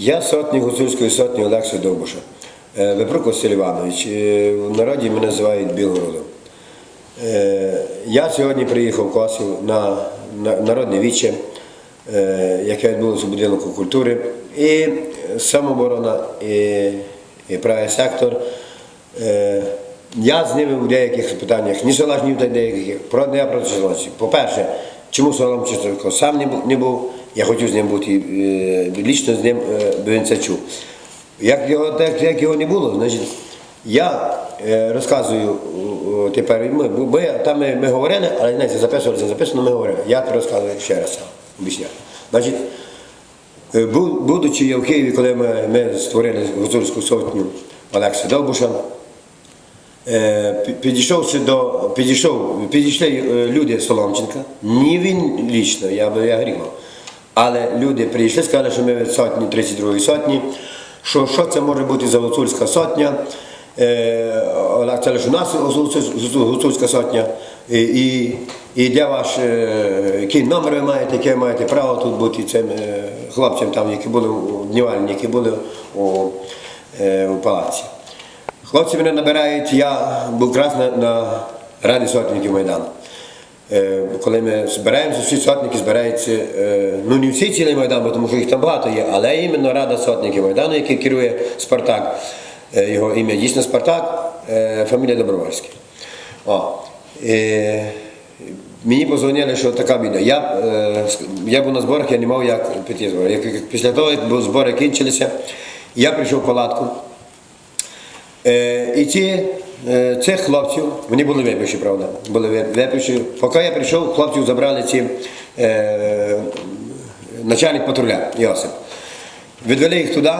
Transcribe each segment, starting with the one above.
Я сотник гуцульської сотні Олекса Довбуша. Е, Випрук Василь Іванович. Е, В народі мене називають Білгородом. Е, Я сьогодні приїхав в Косів на на- народне віче, е, яке відбулося в будинку культури. І самооборона, і, і правий сектор. Е, Я з ними в деяких питаннях, ні согласні в деяких, про не согласні. По-перше, чому Солом сам не був, я хотів з ним бути, е, лічно з ним, е, чув. Як його, як його не було, значить, я е, розказую тепер, ми, бо там ми, ми говорили, але знаєте, записували, це записано, ми говорили. Я розказую ще раз обіцяю. Значить, бу- Будучи я в Києві, коли ми, ми створили гуцульську сотню Олекса Довбуша, підійшовши до, підійшов, підійшли люди Соломченка, не він лічно, я, я грімав, але люди прийшли, сказали, що ми від сотні, 32-ї сотні, що, що це може бути за гуцульська сотня, Е, Олег сказали, що у нас гуцульська сотня, і, і, де ваш, е, який номер ви маєте, яке маєте право тут бути цим е, хлопцям, там, які були у днівальні, які були у, у палаці. Хлопці мене набирають, я був якраз на, на Раді сотників Майдану. Е, коли ми збираємося, всі сотники збираються, е, ну не всі цілий Майдан, тому що їх там багато є, але іменно Рада сотників Майдану, який керує Спартак, е, його ім'я дійсно Спартак, фамілія Добровольський. О, Мені позвонили, що така біда. Я, я був на зборах, я не мав як піти з зборів. Як- як- Після того, як збори кінчилися, я прийшов в палатку. І ці, цих хлопців, вони були випивші, правда, були ви- випивші. Поки я прийшов, хлопців забрали ці е, начальник патруля Йосип. Відвели їх туди,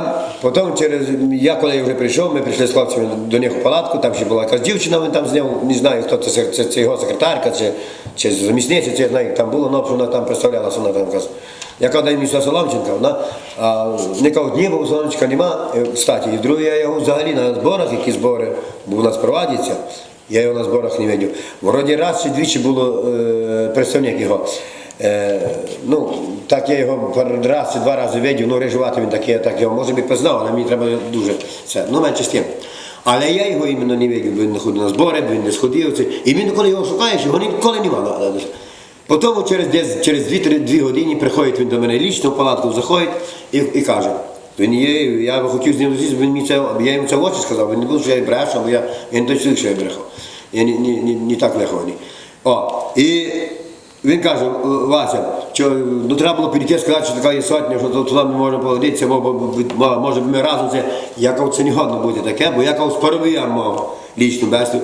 потім через я коли я вже прийшов, ми прийшли з хлопцями до них у палатку, там ще була якась дівчина, він там зняв, не знаю, хто це, це, це його секретарка, чи, чи замісниця, чи знаю, там було, ну, вона там представлялася, вона там якась. Яка дай місто Соломченка, вона а, не кажуть, ні, бо нема. Е, Кстати, і друге, я його взагалі на зборах, які збори бо у нас проводяться, я його на зборах не видів. Вроді раз чи двічі було е, представник його. Е, ну, так я його раз чи два рази видів, ну режувати він такий, так його може би познав, але мені треба дуже це. Ну, менше з тим. Але я його іменно не видів, бо він не ходив на збори, бо він не сходив. І він, коли його шукаєш, його ніколи немає. Потім через, десь, через 2-3 години приходить він до мене лічно в палатку, заходить і, і каже, він є, я би хотів з ним зустрітися, він мені це, я йому це в очі сказав, він не був, що я брешу, бо я, я не той чоловік, що я брехав. Я не, не, не, не так легко. О, і він каже, Вася, що, ну треба було підійти сказати, що така є сотня, що туди ми можемо погодитися, бо, може ми разом це. Я це не годно бути таке, бо я кажу, з паровієм мав лічну бесіду.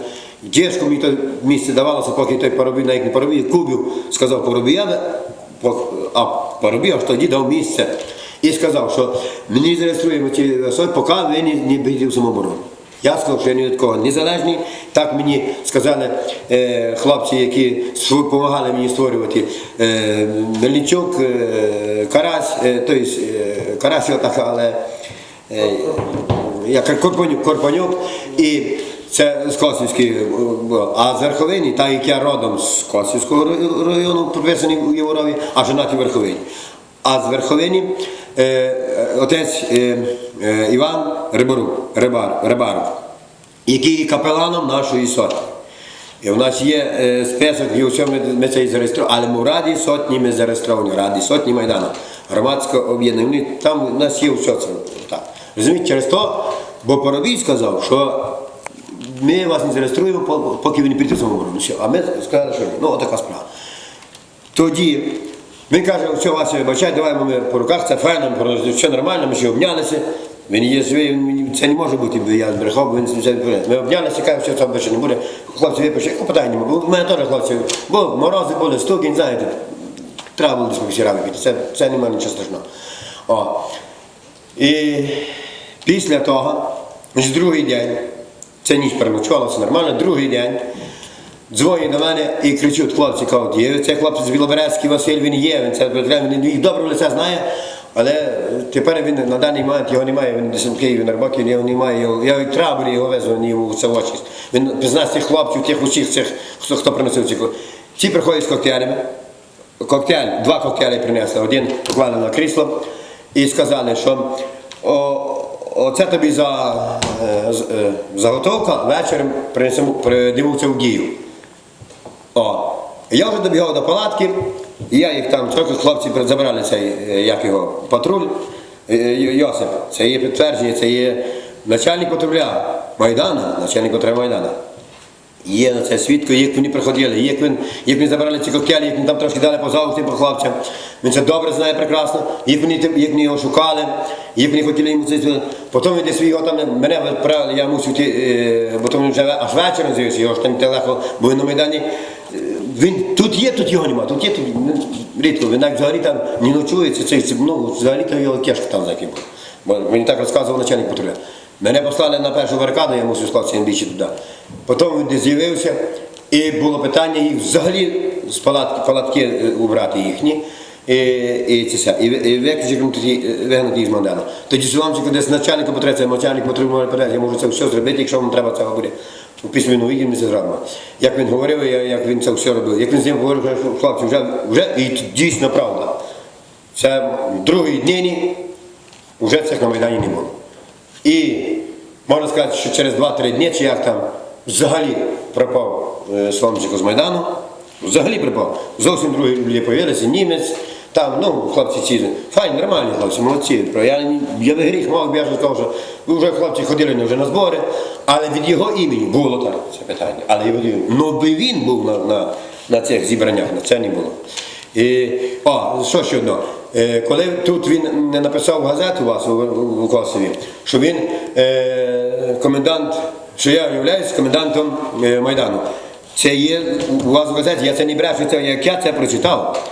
Тяжко мені то місце давалося, поки той парубій, навіть не парубій, Кубів сказав парубієве, а парубій аж тоді дав місце. І сказав, що мені зареєструємо ці особи, поки ви не, не бійте в самооборону. Я сказав, що я ні від кого незалежний. Так мені сказали е, хлопці, які допомагали мені створювати е, Мельничук, е, Карась, тобто е, Карась його але е, як Корпанюк, Корпанюк і це з Косівської, е, було. а з Верховині, так як я родом з Косівського району, прописаний у Єврові, а женатий в Верховині. А з Верховині е, е, отець е, е, Іван Рибарук, Рибар, Рибаров, який капеланом нашої сотні. І в нас є е, список, і усьому ми, ми це зареєстрували, але ми в Раді сотні ми зареєстровані, Раді сотні Майдану, громадське об'єднання. Там у нас є все це. Розумієте, через то, бо Поробій сказав, що ми вас не зареєструємо, поки ви не прийдете самооборону. А ми сказали, що ні. Ну, отака справа. Тоді він каже, все, Вася, вибачай, давай ми по руках, це файно, все нормально, ми ще обнялися. Він є живий, це не може бути, бо я збрехав, бо він не Ми обнялися, каже, що там більше не буде. Хлопці випишуть, яку питання. Бо в мене теж хлопці, бо морози були, стукінь, знаєте, треба було десь всі піти. Це, це немає нічого страшного. О. І після того, ж другий день, це ніч переночувала, все нормально, другий день. Дзвонять до мене і кричуть, хлопці кажуть, є цей хлопець Білоберезький Василь, він є, він це він їх добре лице знає, але тепер він на даний момент його немає, він десь в Києві на роботі, його немає, його, я від трабелі його везу, йому це в. Він з цих хлопців, тих усіх цих, хто, хто приносив ці хлопці. Ці приходять з коктейлями, коктейль, два коктейлі принесли, один поклали на крісло і сказали, що О, оце тобі за е, е, заготовка, вечором придивився в дію. О, я вже добігав до палатки, я їх там трохи хлопці забрали цей, е, як його, патруль. Йосип, це є підтвердження, це є начальник патруля Майдана, начальник патруля Майдана. Є на це свідко, як вони приходили, як він, як вони забрали ці коктейлі, як вони там трошки дали по хлопцям. Він це добре знає прекрасно, як вони, як вони його шукали, як вони хотіли йому це. Потім він десь його там мене відправили, я мусив йти, е, бо тому він вже аж вечором з'явився, його ж там телефон був на Майдані. Е, Він тут є, тут його нема, тут є, тут ну, рідко. Він навіть взагалі там не ночується, це, це, ну, взагалі то його кешка там за яким. Бо мені так розказував начальник патруля. Мене послали на першу барикаду, я мусив скласти більше туди. Потім він з'явився, і було питання їх взагалі з палатки, палатки е, убрати їхні. І, і, це все, і, і е, вигнати їх з Мандела. Тоді Соломчику десь начальника потреба, це начальник потрібно перед, я можу це все зробити, якщо вам треба цього буде. У письменному віді ми це. Як він говорив, як він це все робив. Як він з ним говорив, що хлопці, вже, вже і дійсно правда. Це в другій дні вже цих на Майдані не було. І можна сказати, що через 2-3 дні, чи як там взагалі пропав е, з Майдану, взагалі пропав. Зовсім другі люди появилися, німець, там, ну, хлопці ці, файні, нормальні хлопці, молодці. Я, я би гріх мав, я вже сказав, що вже хлопці ходили вже на збори, але від його імені було так це питання. Але його. Ну би він був на, на, на цих зібраннях, на це не було. І, о, що ще одно. Е, Коли тут він не написав газету вас у, Косові, що він е, комендант, що я являюсь комендантом е, Майдану. Це є у вас в газеті, я це не брешу, це як я це прочитав.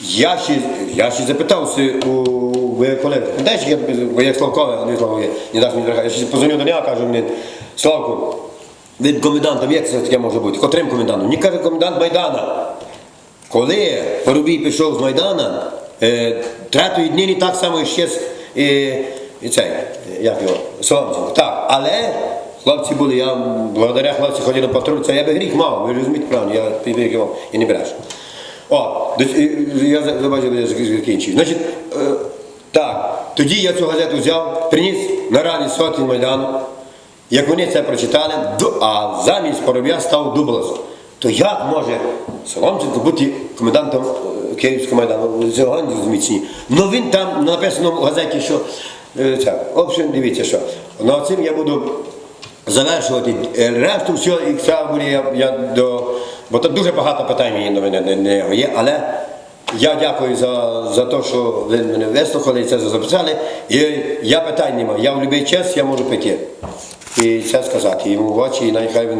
Я ще, я ще запитався у ви я, бо я Славкове, Андрій Славко є, не дасть мені брехати. Я ще позвонив до нього, кажу мені, Славко, він комендантом, як це таке може бути? Котрим комендантом? Мені каже комендант Майдана. Коли Парубій пішов з Майдана, третої дні так само щез і, і цей, як його, Соломченко. Так, але хлопці були, я благодаря хлопці ходив на патруль, я би гріх мав, ви розумієте правильно, я піввіки мав і не брешу. О, я за- забачив, закінчив. Значить, е, так, тоді я цю газету взяв, приніс на раді сотень Майдану, як вони це прочитали, а замість Пороб'я став Дублас. То як може Соломченко бути комендантом е, Київського майдану? Цього не зміцні. Ну він там написано в газеті, що е, це, общем, дивіться, що на цим я буду завершувати. Е, Решту все, і буде я, я до. Бо тут дуже багато питань мені до мене не- не є, але я дякую за, за те, що ви мене вислухали і це записали. І я питань не маю. Я в будь-який час я можу піти і це сказати йому в очі, і нехай він.